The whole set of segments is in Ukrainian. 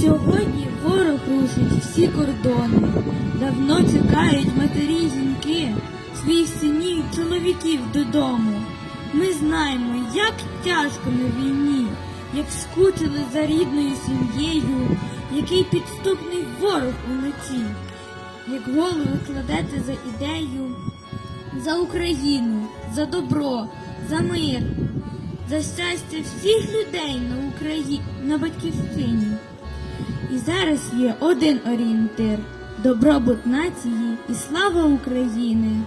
Сьогодні ворог рушить всі кордони. Давно чекають матері жінки, своїх синів, чоловіків додому. Ми знаємо, як тяжко на війні, як скучили за рідною сім'єю, який підступний ворог уночі, як голови кладете за ідею, за Україну, за добро, за мир, за щастя всіх людей на Україні, на батьківщині. І зараз є один орієнтир добробут нації і слава України.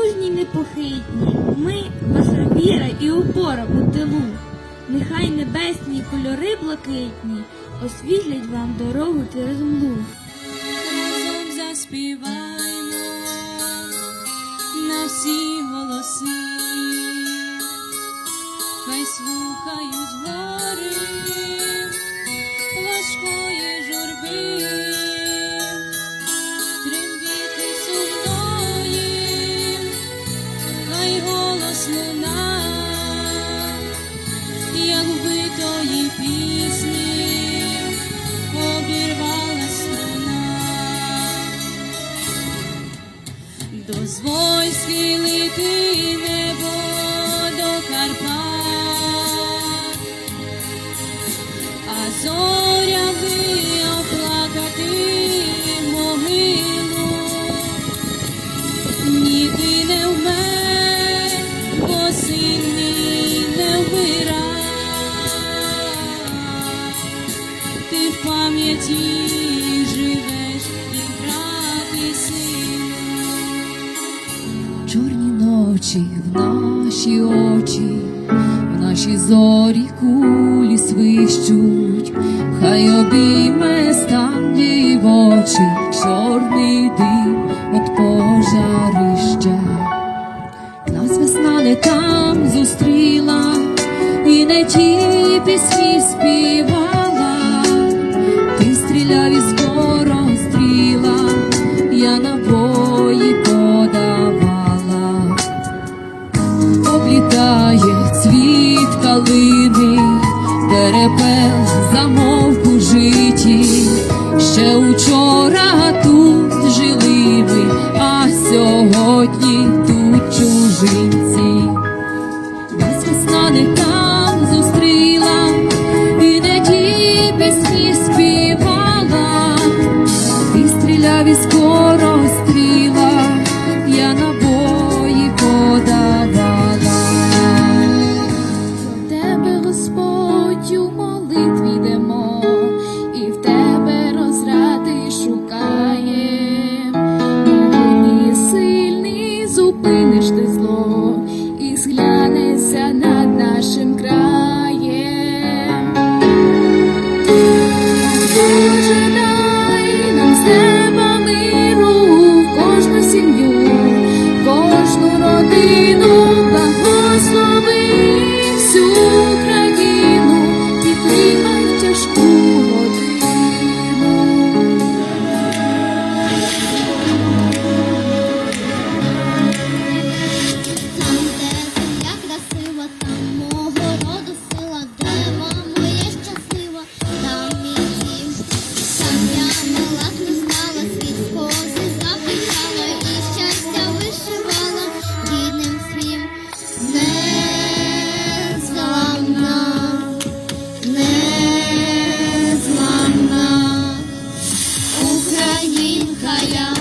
Мужні непохитні, ми ваша віра і опора у тилу. Нехай небесні кольори блакитні освітлять вам дорогу через млу. Разом заспіваймо на всі голоси, хай слухають гори Дозволь схилити небо до Карпат, а зорями оплакати могилу. Ні, не вмер, бо син не вмирав. Ти в пам'яті Ночі в наші очі, в наші зорі кулі свищуть, хай обійме стан дівочий, чорний дим от пожарища. Нас весна не там зустріла, і не ті пісні співала, сьогодні тут чужинці. Нас весна не там зустріла, і не ті пісні співала, і стріляв і скоро стріла, yeah